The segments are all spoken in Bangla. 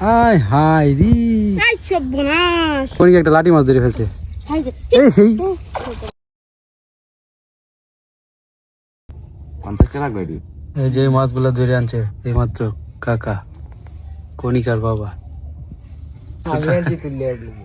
আয় হাই রি। এই সর্বনাশ। কোনিকে একটা লাঠি মাছ ধরে ফেলছে? এই যে, এই মাছগুলো ধরে আনছে এই মাত্র কাকা কনিকার বাবা।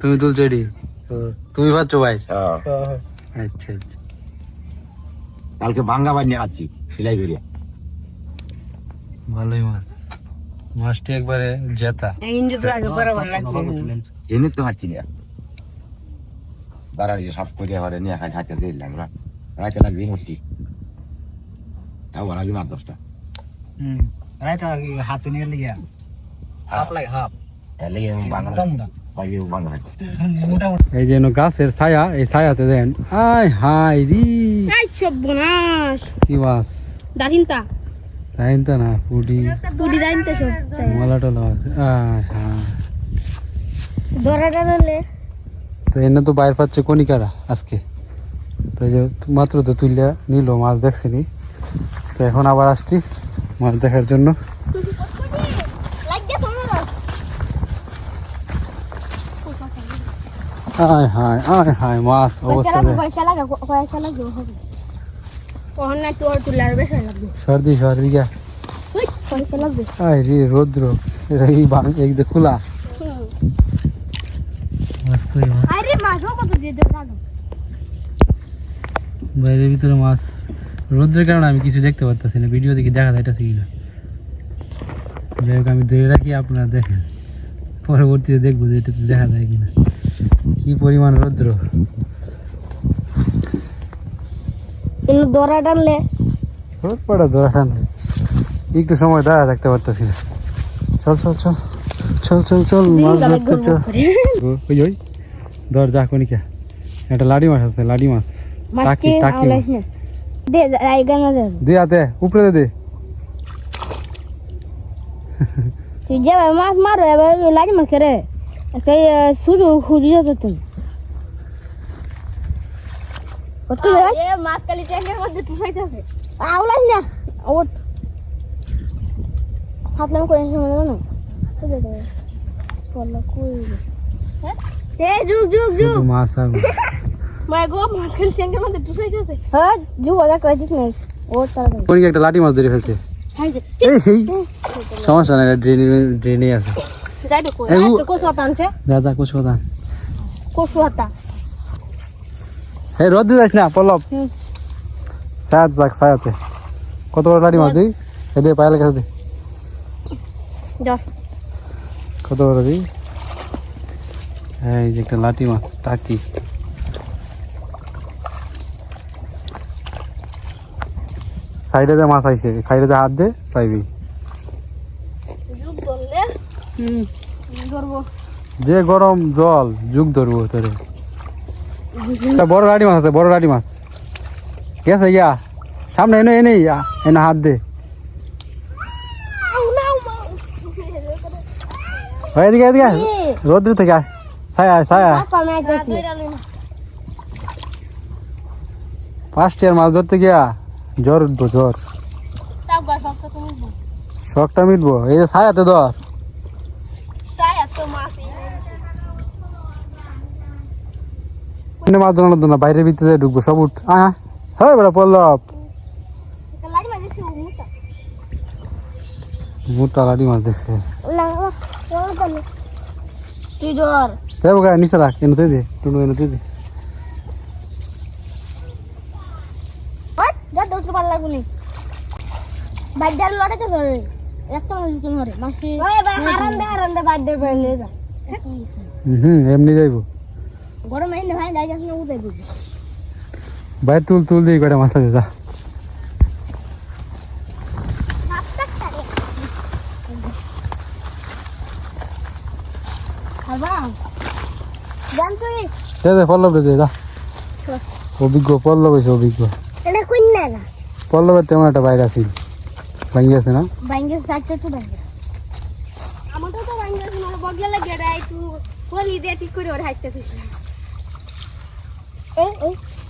তুমি তুলছো এটি তুমি ভাবছ ভাই? আচ্ছা আচ্ছা। কালকে ভাঙ্গা বাই নিয়ে আসছি সেলাই করিয়া। ভালোই মাছ। মাছটি একবারে জেতা। এমনি তো খাচ্ছি না দাঁড়া সাফ করিয়া ঘরে নিয়ে খাই হাতে দিলাম। না রাইতে লাগবে মূর্তি তাও লাগবে না দশটা। হাতে নিয়ে লিগে। হাফ লাগে হাফ। লেগে খাচ্ছি মোটামুটি এই যে গাছের ছায়া এই ছায়াতে দেন। আয় হাই রি। সর্বনাশ। কি মাছ? দাঁড়িনতা তাই তো না পুডি তুই দাঁড়িনতে সব মলা টলা মাছ আয় হায় ধরা টানলে তো এনে তো বাইর পাচ্ছে কনিকারা আজকে। তো যে মাত্র তো তুললে নিল মাছ দেখছিনি। তো এখন আবার আসছি মাছ দেখার জন্য। আয় হায় আয় হায় মাছ অবস্থা সর্দি সর্দি গা। পয়সা রে রৌদ্র। এটা এই বাং এই যে খোলা? বাইরের ভিতরে মাছ। রৌদ্রের কারণে আমি কিছু দেখতে পারতেছি না। ভিডিও দেখি দেখা যাইতেছে কিনা। যাই হোক আমি ধরে রাখি আপনারা দেখেন। পরবর্তীতে দেখব যে এটাতে দেখা যায় কিনা। কি পরিমাণ রৌদ্র। কিন্তু দরা টানলে? রোদ পড়া ধরা টানলে। একটু সময় দাঁড়া থাকতে পারতেছি না। চল চল চল। চল চল চল মাছ ধরতে চল। ও- ওই ওই ধর যা কনিকা একটা লাডি মাছ আছে লাডি মাছ। মাছকে টাকি টাকি আওলাইস না দে আই গানা দে। দে হাতে উপরে দে দে। তুই যে মাছ মারে এবার লাড়ি মাছ করে সেই শুরু খুঁজি হতো তুমি। কত এ ট্যাঙ্কের মধ্যে না। ওট হাতলাম কই সময় না বললা কই এ মাছ আর মাই গো ট্যাঙ্কের মধ্যে হ্যাঁ ওটা একটা লাঠি মাছ ধরে ফেলছে? হাই যে এই এই। সমস্যা নাই ড্রেনে ড্রেনে আছে। যাইবে কই আনছে। কসু হাতা এই রোদ দিয়ে যাস না পল্লব। হুম। সায়াত যাক সায়াতে কত বড় লাঠি মাছ দিই এ দে পায়ের কাছে দে। কত বড় দিই এই যে একটা লাঠি মাছ টাকি। সাইডে দে মাছ আইছে সাইডে দে হাত দে পাইবি। যে গরম জল যুগ ধরবো তোরে। বড় লাঠি মাছ আছে বড় লাঠি মাছ। গেছে ইয়া। সামনে এনে এনে ইয়া। এনে হাত দে। এদিকে এদিকে। রোদ্র থেকে ছায়া মাছ ধরতে গিয়া জ্বর উঠবো জ্বর। শখটা মিটবো। এই যে ছায়াতে ধর। ধরানো না বাইরে ভিতরে ঢুকবো সব উঠ। আয় হ্যাঁ বেড়া পল্লব। লাড়ি মাছ দিছি মুটা লাঠি মাছ তুই যাব গা নিচে রাখ এনে দে টুনু এনে দে। লড়ে এমনি যাইবো। গরম এনে ভাই দাই যাস না উদে দিবি। বাইরে তুল তুল দিয়ে কয়টা মাছ লাগে যা। দে দে পল্লব দে যা। অভিজ্ঞ পল্লব হয়েছে অভিজ্ঞ। পল্লবের তেমন একটা বাইরে আছিল ভাঙ্গি আছে না? তো তো বগলে দিয়ে ঠিক করে ওর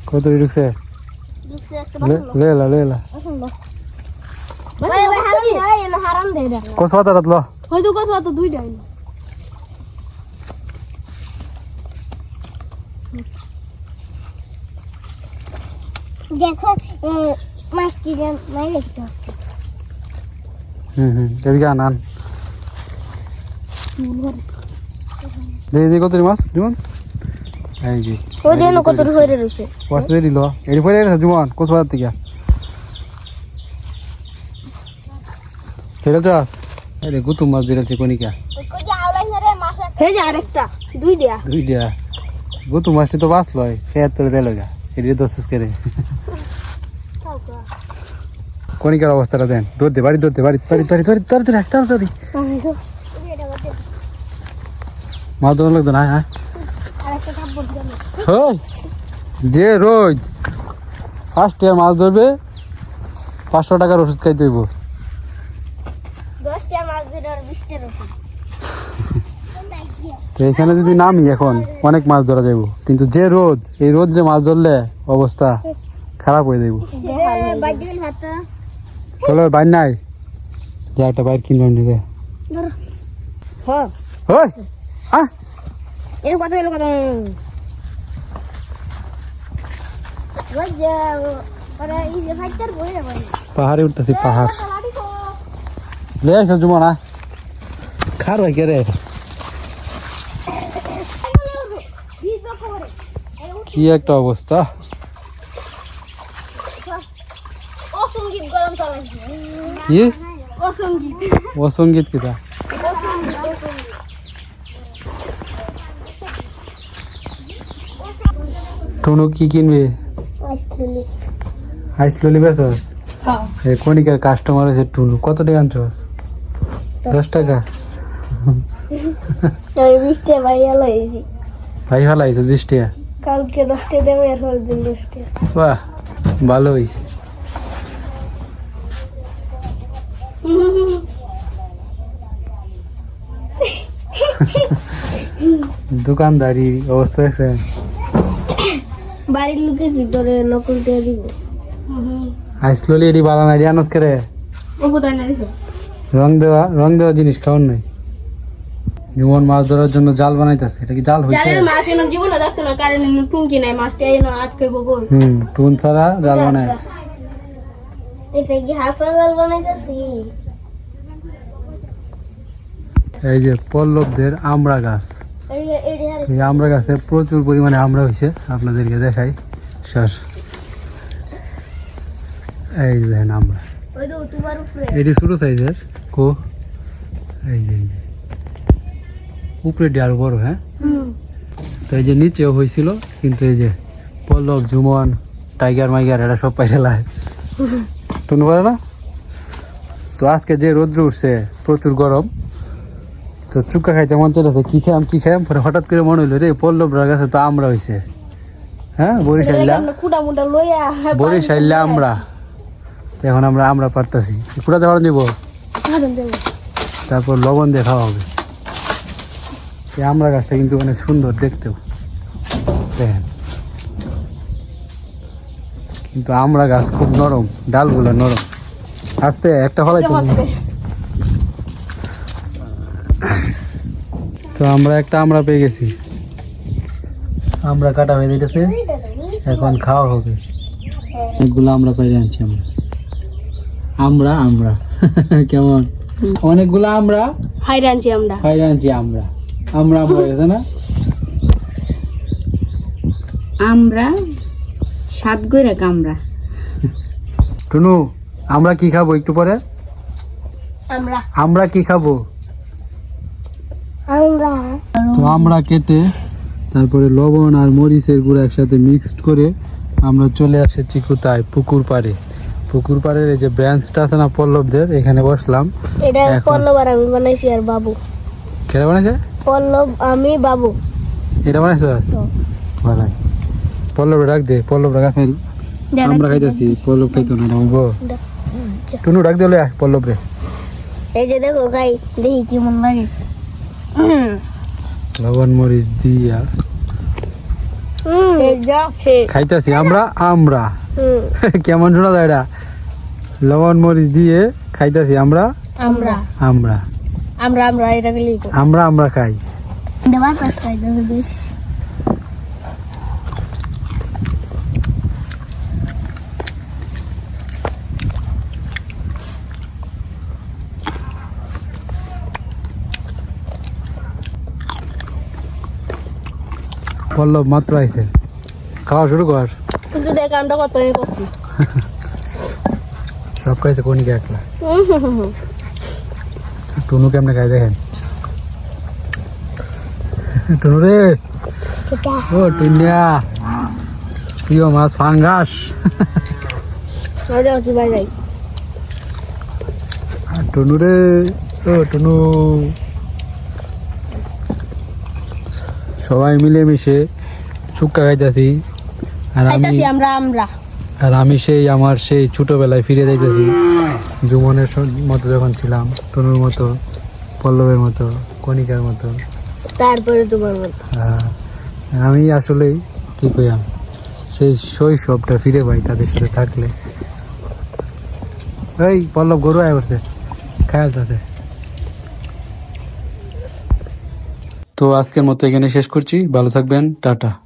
কত ঢুকছে? লেলা লেলা। কসবা তারাত ল? হয়তো কসবা তো দুইটা দেখো মাস্টিরা মাইলে আছে হুম কত মাছ? জীবন এই যে ওই জন্য কত হয়ে রয়েছে পাঁচ দিয়ে দিল। এটি পরে জুমন বাজার থেকে। ফেরে চাস আরে গুতুম মাছ দিয়েছে কনিকা এই যে আরেকটা দুই দেয়া। দুই দিয়া। গুতুম মাছটি তো বাঁচলো খেয়ার তোরে দিল গা এটি দশ করে কনিকার অবস্থাটা দেন। দৌড় বাড়ি দৌড় বাড়ি বাড়ি বাড়ি বাড়ি তাড়াতাড়ি। আয়, তাড়াতাড়ি মাছ ধরা লাগতো না হ্যাঁ হই, যে রোজ ফার্স্ট ইয়ার মাছ ধরবে পাঁচশো টাকার ওষুধ খাই তো এখানে যদি নামি এখন অনেক মাছ ধরা যাইব। কিন্তু যে রোদ এই রোদ যে মাছ ধরলে অবস্থা খারাপ হয়ে যাইব। বাইর চলো বাইর নাই। যা একটা বাইর কিনলাম নিতে হ্যাঁ হ্যাঁ এর কথা হলো কথা ওই যে ওরা এই যে ফাইটার বই না বই পাহাড়ে উঠতেছি পাহাড় লে আসা জুমা না খার ভাই কে রে কি একটা অবস্থা অসঙ্গীত গরম চালাইছে কি অসঙ্গীত অসঙ্গীত কিটা টুনু কি কিনবে? আইস ললি বেসস হ্যাঁ এই কনিকার কাস্টমার আছে টুনু? কত টাকা আনছস দশ টাকা? আমি বিশটা বাইরে লাইছি ভাই ভালো আইছো বিশ টাকা? কালকে দশটা দেবে আর পরের দিন দশটা বাহ ভালোই। দোকানদারি অবস্থা আছে বাড়ির লোকের ভিতরে নকল দিয়ে দিব। এটি বালা নাই আনস করে রং। দেওয়া রং দেওয়া জিনিস খাওয়ার নাই। জুমন মাছ ধরার জন্য জাল বানাইতেছে এটা কি জাল হয়েছে জালের মাছ এনে জীবনে দেখতো না কারণ এনে টুঙ্কি নাই মাছটা এনে হুম টুন ছাড়া জাল বানাইছে এটা কি হাসা জাল বানাইতেছি? এই যে পল্লবদের আমড়া গাছ। আমড়া গাছে প্রচুর পরিমাণে আমড়া হয়েছে আপনাদেরকে দেখাই। স্যার, এই দেখেন উপরে এটি ছোটো সাইজের, কো। এই যে এই যে। উপরে আরও বড় হ্যাঁ? তো এই যে নিচেও হয়েছিল কিন্তু এই যে পল্লব, জুমন, টাইগার মাইগার, এরা সব পাইরে লাই শুনতে পারে না? তো আজকে যে রোদ্র উঠছে, প্রচুর গরম। তো চুক্কা খাইতে মন চলেছে কি খাম কি খাম পরে হঠাৎ করে মনে হইল রে পল্লব গাছে তো আমরা হয়েছে হ্যাঁ বরিশাইলা বরিশাইলা আমরা। এখন আমরা আমরা পারতাছি। কুড়াতে কারণ দেব? তারপর লবণ দিয়ে খাওয়া হবে। এই আমড়া গাছটা কিন্তু অনেক সুন্দর দেখতেও। দেখেন। কিন্তু আমড়া গাছ খুব নরম ডালগুলো নরম। আস্তে একটা ফলাই তো আমরা একটা আমরা পেয়ে গেছি। আমরা কাটা হয়ে যেতেছে এখন খাওয়া হবে। অনেকগুলো আমরা পেয়ে আনছি আমরা। আমরা আমরা। কেমন? অনেকগুলো আমরা। হাইরে আনছি আমরা। আনছি আমরা। আমরা আমরা গেছে না? আমরা সাত গইরা কামরা। টুনু আমরা কি খাব একটু পরে? আমরা। আমরা কি খাব? তো আমরা কেটে তারপরে লবণ আর মরিচের গুঁড়ো একসাথে মিক্সড করে আমরা চলে আসেছি কোথায়? পুকুর পাড়ে। পুকুর পাড়ের এই যে ব্রাঞ্চটা আছে না পল্লবদের? এখানে বসলাম। এটা পল্লব আর আমি বানাইছি আর বাবু। বানাইছে? পল্লব আমি বাবু। এটা বানাইছো? ভালো পল্লব ডাক দে পল্লব ডাক আমরা খাইতেছি পল্লব খাইতো না টুনু ডাক দিলে পল্লব রে এই যে দেখো গাই দেখি কেমন লাগে। লবণ মরিচ দিয়া। খাইতেছি আমরা আমরা। কেমন শোনা যায় এটা? লবণ মরিচ দিয়ে খাইতেছি আমরা? আমরা। আমরা। আমরা আমরা এটা আমরা আমরা খাই। দেওয়া কষ্ট বেশ। পল্লব মাত্র আইছে। খাওয়া শুরু কর। কিন্তু দেখ আমরা কত এ করছি। সব খাইছে কনিকা একলা। টুনু কেমনে খাই দেখেন? টুনু রে! ও টুনিয়া। প্রিয় মাছ ফাঙ্গাস। টুনু রে! ও টুনু। সবাই মিলে মিশে চুক্কা খাইতেছি। আর আমি আমরা আমরা। আর আমি সেই আমার সেই ছোটবেলায় ফিরে যাইতেছি। জুমনের মতো যখন ছিলাম টনুর মতো পল্লবের মতো কণিকার মতো। তারপরে তোমার মতো। আহ, আমি আসলে কি কইয়াম সেই শৈশবটা ফিরে পাই তাদের সাথে থাকলে। এই পল্লব গরু আয় করছে। খেয়াল তাতে তো আজকের মতো এখানে শেষ করছি। ভালো থাকবেন। টাটা।